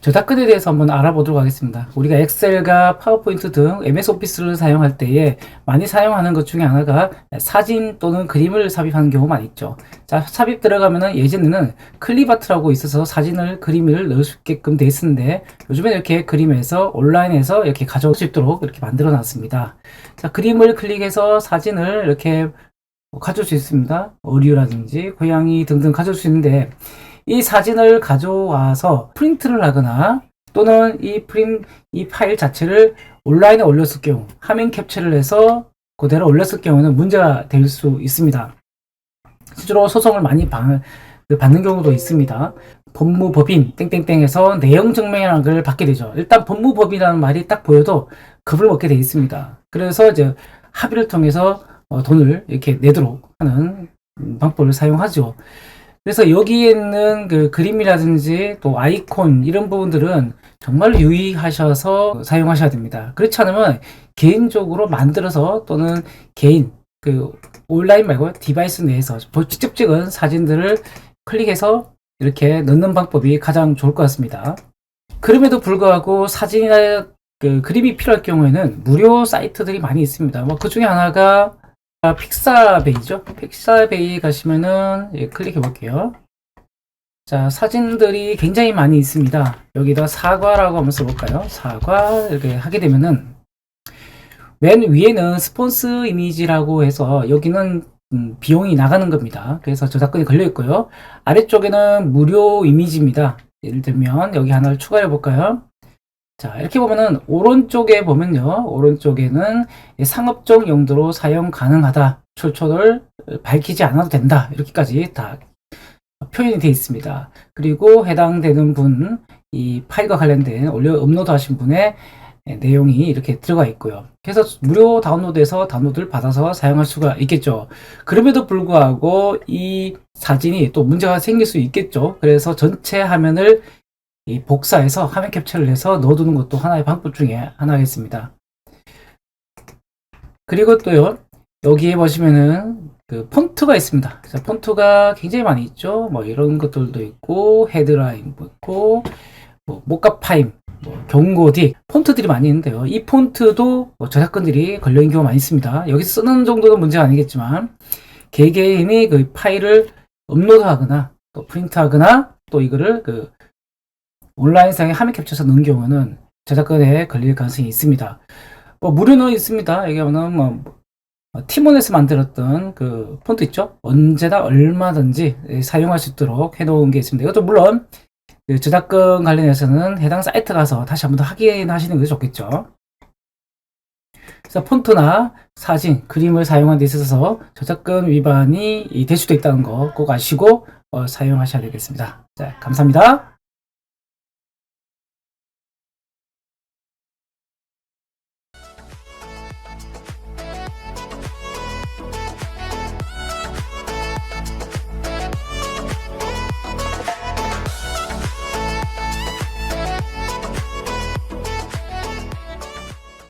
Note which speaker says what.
Speaker 1: 저작권에 대해서 한번 알아보도록 하겠습니다. 우리가 엑셀과 파워포인트 등 MS 오피스를 사용할 때에 많이 사용하는 것 중에 하나가 사진 또는 그림을 삽입하는 경우가 많이 있죠. 자, 삽입 들어가면은 예전에는 클립아트라고 있어서 사진을 그림을 넣을 수 있게끔 돼 있었는데 요즘에 이렇게 그림에서 온라인에서 이렇게 가져올 수 있도록 이렇게 만들어 놨습니다. 자, 그림을 클릭해서 사진을 이렇게 가져올 수 있습니다. 어류라든지 고양이 등등 가져올 수 있는데 이 사진을 가져와서 프린트를 하거나 또는 이 프린 이 파일 자체를 온라인에 올렸을 경우 화면 캡처를 해서 그대로 올렸을 경우는 문제가 될 수 있습니다. 실제로 소송을 많이 받는 경우도 있습니다. 법무법인 땡땡땡에서 내용 증명을 받게 되죠. 일단 법무법이라는 말이 딱 보여도 겁을 먹게 돼 있습니다. 그래서 이제 합의를 통해서 어, 돈을 이렇게 내도록 하는 음, 방법을 사용하죠. 그래서 여기에 있는 그 그림이라든지 또 아이콘 이런 부분들은 정말 유의하셔서 사용하셔야 됩니다. 그렇지 않으면 개인적으로 만들어서 또는 개인 그 온라인 말고 디바이스 내에서 직접 찍은 사진들을 클릭해서 이렇게 넣는 방법이 가장 좋을 것 같습니다. 그럼에도 불구하고 사진이나 그 그림이 필요할 경우에는 무료 사이트들이 많이 있습니다. 뭐 그 중에 하나가 아, 픽사베이죠. 픽사베이 가시면은 예, 클릭해 볼게요. 자, 사진들이 굉장히 많이 있습니다. 여기다 사과라고 한번 써볼까요? 사과 이렇게 하게 되면은 맨 위에는 스폰스 이미지라고 해서 여기는 음, 비용이 나가는 겁니다. 그래서 저작권이 걸려 있고요. 아래쪽에는 무료 이미지입니다. 예를 들면 여기 하나를 추가해 볼까요? 자, 이렇게 보면은 오른쪽에 보면요. 오른쪽에는 상업적 용도로 사용 가능하다. 출처를 밝히지 않아도 된다. 이렇게까지 다 표현이 되어 있습니다. 그리고 해당되는 분, 이 파일과 관련된 올려 업로드 하신 분의 내용이 이렇게 들어가 있고요. 그래서 무료 다운로드에서 다운로드를 받아서 사용할 수가 있겠죠. 그럼에도 불구하고 이 사진이 또 문제가 생길 수 있겠죠. 그래서 전체 화면을 이 복사해서 화면 캡처를 해서 넣어두는 것도 하나의 방법 중에 하나겠습니다. 그리고 또요, 여기에 보시면은 그 폰트가 있습니다. 자, 폰트가 굉장히 많이 있죠. 뭐 이런 것들도 있고, 헤드라인 뭐 있고, 뭐 모카파임, 뭐 경고딕, 폰트들이 많이 있는데요. 이 폰트도 뭐 저작권들이 걸려있는 경우가 많이 있습니다. 여기서 쓰는 정도는 문제가 아니겠지만, 개개인이 그 파일을 업로드하거나, 또 프린트하거나, 또 이거를 그 온라인상에 화면 캡처해서 넣은 경우는 저작권에 걸릴 가능성이 있습니다. 뭐 무료는 있습니다. 여기 보면 뭐 티몬에서 만들었던 그 폰트 있죠? 언제나 얼마든지 사용할 수 있도록 해놓은 게 있습니다. 이것도 물론 그 저작권 관련해서는 해당 사이트 가서 다시 한번 더 확인하시는 것이 좋겠죠. 그래서 폰트나 사진, 그림을 사용하는 데 있어서 저작권 위반이 될 수도 있다는 거 꼭 아시고 어, 사용하셔야 되겠습니다. 자, 감사합니다.